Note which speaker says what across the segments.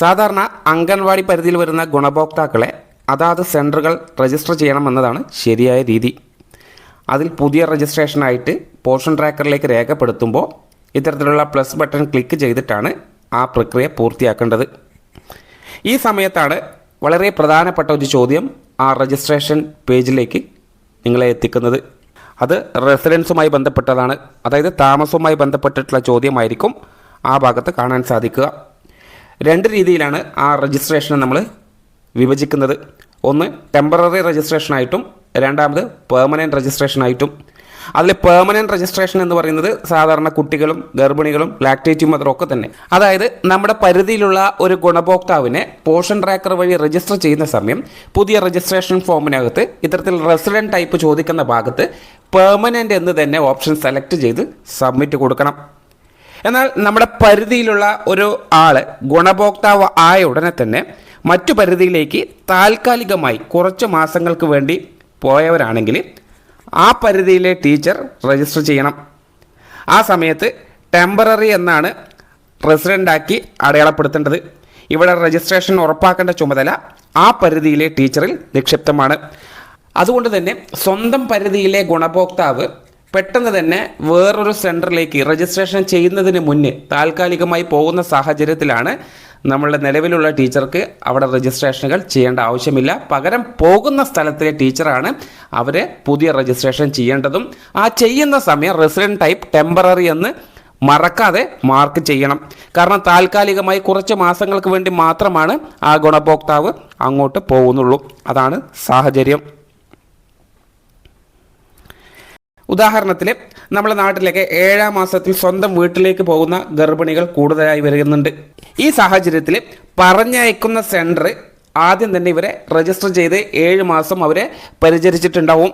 Speaker 1: സാധാരണ അംഗൻവാടി പരിധിയിൽ വരുന്ന ഗുണഭോക്താക്കളെ അതാത് സെന്ററുകൾ രജിസ്റ്റർ ചെയ്യണമെന്നതാണ് ശരിയായ രീതി. അതിൽ പുതിയ രജിസ്ട്രേഷനായിട്ട് പോഷൻ ട്രാക്കറിലേക്ക് രേഖപ്പെടുത്തുമ്പോൾ ഇത്തരത്തിലുള്ള പ്ലസ് ബട്ടൺ ക്ലിക്ക് ചെയ്തിട്ടാണ് ആ പ്രക്രിയ പൂർത്തിയാക്കേണ്ടത്. ഈ സമയത്താണ് വളരെ പ്രധാനപ്പെട്ട ഒരു ചോദ്യം ആ രജിസ്ട്രേഷൻ പേജിലേക്ക് നിങ്ങളെ എത്തിക്കുന്നത്. അത് റെസിഡൻസുമായി ബന്ധപ്പെട്ടതാണ്. അതായത് താമസവുമായി ബന്ധപ്പെട്ടിട്ടുള്ള ചോദ്യമായിരിക്കും ആ ഭാഗത്ത് കാണാൻ സാധിക്കുക. രണ്ട് രീതിയിലാണ് ആ രജിസ്ട്രേഷനെ നമ്മൾ വിഭജിക്കുന്നത്. ഒന്ന് ടെമ്പററി രജിസ്ട്രേഷനായിട്ടും രണ്ടാമത് പെർമനന്റ് രജിസ്ട്രേഷനായിട്ടും അതിൽ പെർമനന്റ് രജിസ്ട്രേഷൻ എന്ന് പറയുന്നത് സാധാരണ കുട്ടികളും ഗർഭിണികളും ലാക്ടേറ്റീവ് മദറും ഒക്കെ തന്നെ. അതായത് നമ്മുടെ പരിധിയിലുള്ള ഒരു ഗുണഭോക്താവിനെ പോഷൻ ട്രാക്കർ വഴി രജിസ്റ്റർ ചെയ്യുന്ന സമയം പുതിയ രജിസ്ട്രേഷൻ ഫോമിനകത്ത് ഇത്തരത്തിൽ റെസിഡന്റ് ടൈപ്പ് ചോദിക്കുന്ന ഭാഗത്ത് പെർമനന്റ് എന്ന് തന്നെ ഓപ്ഷൻ സെലക്ട് ചെയ്ത് സബ്മിറ്റ് കൊടുക്കണം. എന്നാൽ നമ്മുടെ പരിധിയിലുള്ള ഒരു ആൾ ഗുണഭോക്താവ് ആയ ഉടനെ തന്നെ മറ്റു പരിധിയിലേക്ക് താൽക്കാലികമായി കുറച്ച് മാസങ്ങൾക്ക് വേണ്ടി പോയവരാണെങ്കിൽ ആ പരിധിയിലെ ടീച്ചർ രജിസ്റ്റർ ചെയ്യണം. ആ സമയത്ത് ടെമ്പററി എന്നാണ് റെസിഡന്റാക്കി അടയാളപ്പെടുത്തേണ്ടത്. ഇവിടെ രജിസ്ട്രേഷൻ ഉറപ്പാക്കേണ്ട ചുമതല ആ പരിധിയിലെ ടീച്ചറിൽ നിക്ഷിപ്തമാണ്. അതുകൊണ്ട് തന്നെ സ്വന്തം പരിധിയിലെ ഗുണഭോക്താവ് പെട്ടെന്ന് തന്നെ വേറൊരു സെന്ററിലേക്ക് രജിസ്ട്രേഷൻ ചെയ്യുന്നതിന് മുന്നേ താൽക്കാലികമായി പോകുന്ന സാഹചര്യത്തിലാണ് നമ്മളുടെ നിലവിലുള്ള ടീച്ചർക്ക് അവിടെ രജിസ്ട്രേഷനുകൾ ചെയ്യേണ്ട ആവശ്യമില്ല. പകരം പോകുന്ന സ്ഥലത്തിലെ ടീച്ചറാണ് അവരെ പുതിയ രജിസ്ട്രേഷൻ ചെയ്യേണ്ടതും ആ ചെയ്യുന്ന സമയം റെസിഡന്റ് ടൈപ്പ് ടെമ്പററി എന്ന് മറക്കാതെ മാർക്ക് ചെയ്യണം. കാരണം താൽക്കാലികമായി കുറച്ച് മാസങ്ങൾക്ക് വേണ്ടി മാത്രമാണ് ആ ഗുണഭോക്താവ് അങ്ങോട്ട് പോകുന്നുള്ളൂ. അതാണ് സാഹചര്യം. ഉദാഹരണത്തിൽ നമ്മുടെ നാട്ടിലേക്ക് ഏഴാം മാസത്തിൽ സ്വന്തം വീട്ടിലേക്ക് പോകുന്ന ഗർഭിണികൾ കൂടുതലായി വരുന്നുണ്ട്. ഈ സാഹചര്യത്തിൽ പറഞ്ഞയക്കുന്ന സെന്റർ ആദ്യം തന്നെ ഇവരെ രജിസ്റ്റർ ചെയ്ത് ഏഴ് മാസം അവരെ പരിചരിച്ചിട്ടുണ്ടാവും.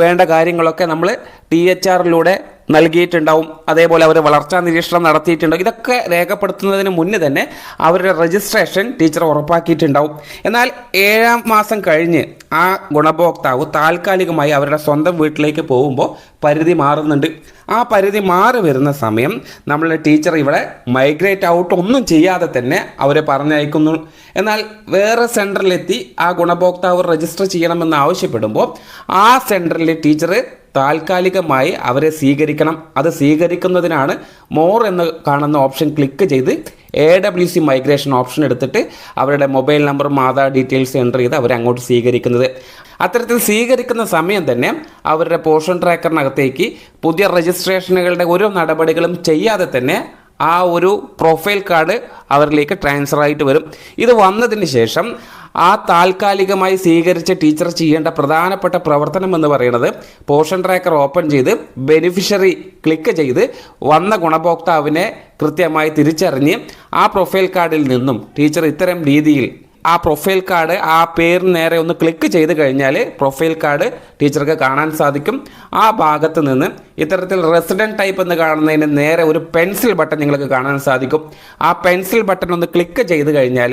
Speaker 1: വേണ്ട കാര്യങ്ങളൊക്കെ നമ്മൾ ടി എച്ച് ആറിലൂടെ നൽകിയിട്ടുണ്ടാവും. അതേപോലെ അവർ വളർച്ചാ നിരീക്ഷണം നടത്തിയിട്ടുണ്ടാവും ഇതൊക്കെ രേഖപ്പെടുത്തുന്നതിന് മുന്നേ തന്നെ അവരുടെ രജിസ്ട്രേഷൻ ടീച്ചർ ഉറപ്പാക്കിയിട്ടുണ്ടാവും. എന്നാൽ ഏഴാം മാസം കഴിഞ്ഞ് ആ ഗുണഭോക്താവ് താൽക്കാലികമായി അവരുടെ സ്വന്തം വീട്ടിലേക്ക് പോകുമ്പോൾ പരിധി മാറുന്നുണ്ട്. ആ പരിധി മാറി വരുന്ന സമയം നമ്മളുടെ ടീച്ചർ ഇവിടെ മൈഗ്രേറ്റ് ഔട്ട് ഒന്നും ചെയ്യാതെ തന്നെ അവരെ പറഞ്ഞയക്കുന്നു. എന്നാൽ വേറെ സെന്ററിലെത്തി ആ ഗുണഭോക്താവ് രജിസ്റ്റർ ചെയ്യണമെന്ന് ആവശ്യപ്പെടുമ്പോൾ ആ സെന്ററിലെ ടീച്ചർ താൽക്കാലികമായി അവരെ സ്വീകരിക്കണം. അത് സ്വീകരിക്കുന്നതിനാണ് മോർ എന്ന് കാണുന്ന ഓപ്ഷൻ ക്ലിക്ക് ചെയ്ത് A W C migration option എടുത്തിട്ട് അവരുടെ മൊബൈൽ നമ്പറും ആധാർ ഡീറ്റെയിൽസ് എന്റർ ചെയ്ത് അവരെ അങ്ങോട്ട് സ്വീകരിക്കുന്നത്. അത്തരത്തിൽ സ്വീകരിക്കുന്ന സമയം തന്നെ അവരുടെ പോഷൻ ട്രാക്കറിനകത്തേക്ക് പുതിയ രജിസ്ട്രേഷനുകളുടെ ഓരോ നടപടികളും ചെയ്യാതെ തന്നെ ആ ഒരു പ്രൊഫൈൽ കാർഡ് അവരിലേക്ക് ട്രാൻസ്ഫർ ആയിട്ട് വരും. ഇത് വന്നതിന് ശേഷം ആ താൽക്കാലികമായി സ്വീകരിച്ച ടീച്ചർ ചെയ്യേണ്ട പ്രധാനപ്പെട്ട പ്രവർത്തനം എന്ന് പറയുന്നത് പോഷൻ ട്രാക്കർ ഓപ്പൺ ചെയ്ത് ബെനിഫിഷ്യറി ക്ലിക്ക് ചെയ്ത് വന്ന ഗുണഭോക്താവിനെ കൃത്യമായി തിരിച്ചറിഞ്ഞ് ആ പ്രൊഫൈൽ കാർഡിൽ നിന്നും ടീച്ചർ ഇത്തരം രീതിയിൽ ആ പ്രൊഫൈൽ കാർഡ് ആ പേരിന് നേരെ ഒന്ന് ക്ലിക്ക് ചെയ്ത് കഴിഞ്ഞാൽ പ്രൊഫൈൽ കാർഡ് ടീച്ചർക്ക് കാണാൻ സാധിക്കും. ആ ഭാഗത്ത് നിന്ന് ഇത്തരത്തിൽ റെസിഡന്റ് ടൈപ്പ് എന്ന് കാണുന്നതിന് നേരെ ഒരു പെൻസിൽ ബട്ടൺ നിങ്ങൾക്ക് കാണാൻ സാധിക്കും. ആ പെൻസിൽ ബട്ടൺ ഒന്ന് ക്ലിക്ക് ചെയ്ത് കഴിഞ്ഞാൽ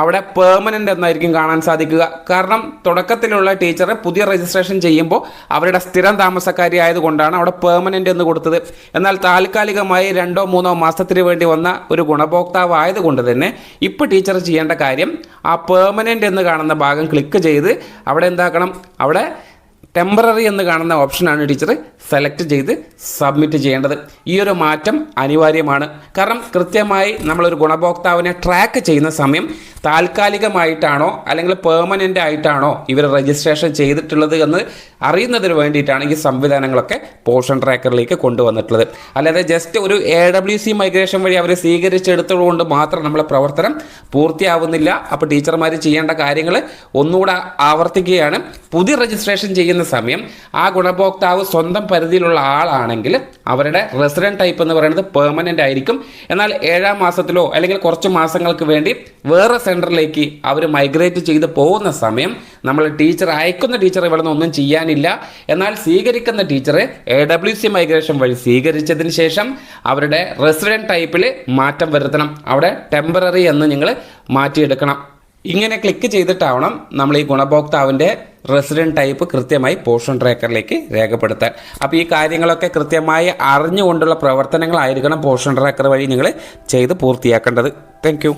Speaker 1: അവിടെ പെർമനന്റ് എന്നായിരിക്കും കാണാൻ സാധിക്കുക. കാരണം തുടക്കത്തിലുള്ള ടീച്ചർ പുതിയ രജിസ്ട്രേഷൻ ചെയ്യുമ്പോൾ അവരുടെ സ്ഥിരം താമസക്കാരി ആയതുകൊണ്ടാണ് അവിടെ പെർമനന്റ് എന്ന് കൊടുത്തത്. എന്നാൽ താൽക്കാലികമായി രണ്ടോ മൂന്നോ മാസത്തിന് വേണ്ടി വന്ന ഒരു ഗുണഭോക്താവ് ആയതുകൊണ്ട് തന്നെ ഇപ്പോൾ ടീച്ചർ ചെയ്യേണ്ട കാര്യം ആ പെർമനന്റ് എന്ന് കാണുന്ന ഭാഗം ക്ലിക്ക് ചെയ്ത് അവിടെ എന്താക്കണം? അവിടെ ടെമ്പററി എന്ന് കാണുന്ന ഓപ്ഷനാണ് ടീച്ചർ സെലക്ട് ചെയ്ത് സബ്മിറ്റ് ചെയ്യേണ്ടത്. ഈ ഒരു മാറ്റം അനിവാര്യമാണ്. കാരണം കൃത്യമായി നമ്മളൊരു ഗുണഭോക്താവിനെ ട്രാക്ക് ചെയ്യുന്ന സമയം താൽക്കാലികമായിട്ടാണോ അല്ലെങ്കിൽ പെർമനന്റ് ആയിട്ടാണോ ഇവർ രജിസ്ട്രേഷൻ ചെയ്തിട്ടുള്ളത് എന്ന് അറിയുന്നതിന് വേണ്ടിയിട്ടാണ് ഈ സംവിധാനങ്ങളൊക്കെ പോഷൻ ട്രാക്കറിലേക്ക് കൊണ്ടുവന്നിട്ടുള്ളത്. അല്ലാതെ ജസ്റ്റ് ഒരു എ ഡബ്ല്യു സി മൈഗ്രേഷൻ വഴി അവർ സ്വീകരിച്ചെടുത്തതുകൊണ്ട് മാത്രം നമ്മളെ പ്രവർത്തനം പൂർത്തിയാവുന്നില്ല. അപ്പോൾ ടീച്ചർമാർ ചെയ്യേണ്ട കാര്യങ്ങൾ ഒന്നുകൂടെ ആവർത്തിക്കുകയാണ്. പുതിയ രജിസ്ട്രേഷൻ ചെയ്യുന്ന സമയം ആ ഗുണഭോക്താവ് സ്വന്തം പരിധിയിലുള്ള ആളാണെങ്കിൽ അവരുടെ റെസിഡന്റ് ടൈപ്പ് എന്ന് പറയുന്നത് പെർമനന്റ് ആയിരിക്കും. എന്നാൽ ഏഴാം മാസത്തിലോ അല്ലെങ്കിൽ കുറച്ച് മാസങ്ങൾക്ക് വേണ്ടി വേറെ സെന്ററിലേക്ക് അവർ മൈഗ്രേറ്റ് ചെയ്ത് പോകുന്ന സമയം നമ്മൾ ടീച്ചർ അയക്കുന്ന ടീച്ചർ ഇവിടെ നിന്ന് ഒന്നും ചെയ്യാനില്ല. എന്നാൽ സ്വീകരിക്കുന്ന teacher A W C migration വഴി സ്വീകരിച്ചതിന് ശേഷം അവരുടെ റെസിഡന്റ് ടൈപ്പിൽ മാറ്റം വരുത്തണം. അവിടെ ടെമ്പററി എന്ന് നിങ്ങൾ മാറ്റിയെടുക്കണം. ഇങ്ങനെ ക്ലിക്ക് ചെയ്തിട്ടാവണം നമ്മൾ ഈ ഗുണഭോക്താവിന്റെ റെസിഡന്റ് ടൈപ്പ് കൃത്യമായി പോഷൻ ട്രാക്കറിലേക്ക് രേഖപ്പെടുത്താൻ. അപ്പോൾ ഈ കാര്യങ്ങളൊക്കെ കൃത്യമായി അറിഞ്ഞുകൊണ്ടുള്ള പ്രവർത്തനങ്ങളായിരിക്കണം പോഷൻ ട്രാക്കർ വഴി നിങ്ങൾ ചെയ്ത് പൂർത്തിയാക്കേണ്ടത്. താങ്ക്